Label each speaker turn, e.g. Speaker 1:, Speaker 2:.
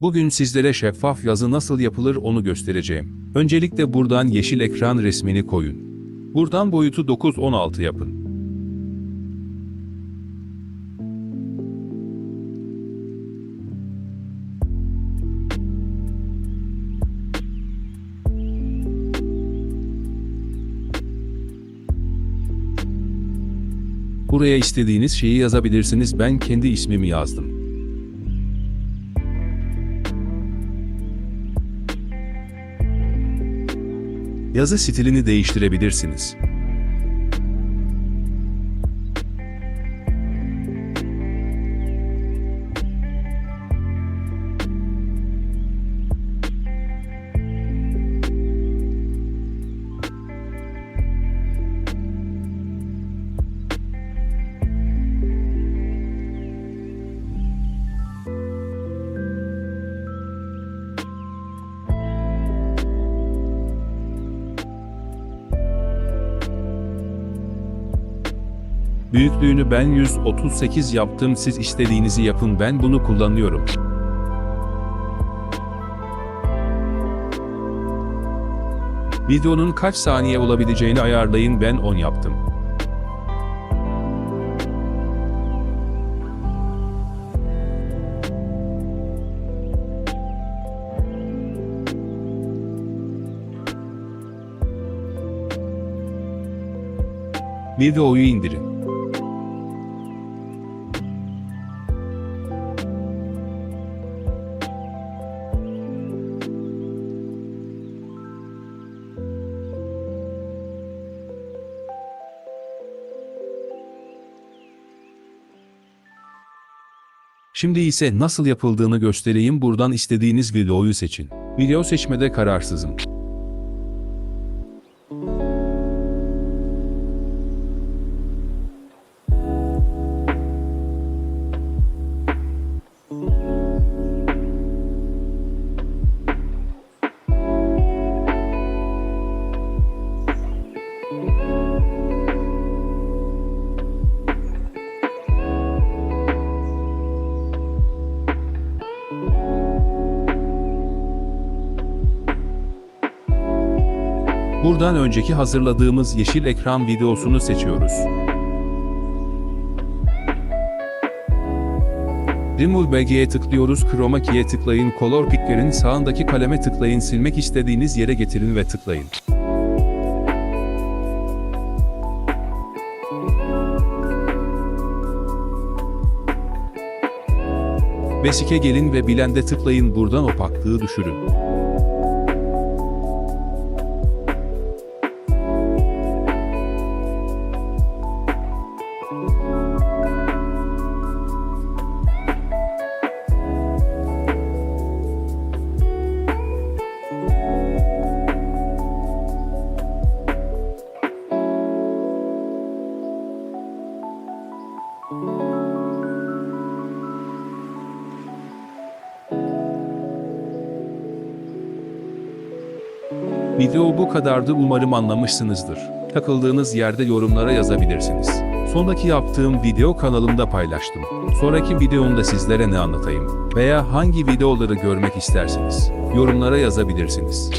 Speaker 1: Bugün sizlere şeffaf yazı nasıl yapılır onu göstereceğim. Öncelikle buradan yeşil ekran resmini koyun. Buradan boyutu 9-16 yapın. Buraya istediğiniz şeyi yazabilirsiniz. Ben kendi ismimi yazdım. Yazı stilini değiştirebilirsiniz. Büyüklüğünü ben 138 yaptım. Siz istediğinizi yapın. Ben bunu kullanıyorum. Videonun kaç saniye olabileceğini ayarlayın. Ben 10 yaptım. Videoyu indirin. Şimdi ise nasıl yapıldığını göstereyim. Buradan istediğiniz videoyu seçin. Video seçmede kararsızım. Buradan önceki hazırladığımız yeşil ekran videosunu seçiyoruz. Remove BG'ye tıklıyoruz, Chroma Key'e tıklayın, Color Pick'lerin sağındaki kaleme tıklayın, silmek istediğiniz yere getirin ve tıklayın. Basic'e gelin ve Blend'e tıklayın, buradan opaklığı düşürün. Video bu kadardı umarım anlamışsınızdır. Takıldığınız yerde yorumlara yazabilirsiniz. Sondaki yaptığım video kanalımda paylaştım. Sonraki videomda sizlere ne anlatayım veya hangi videoları görmek istersiniz? Yorumlara yazabilirsiniz.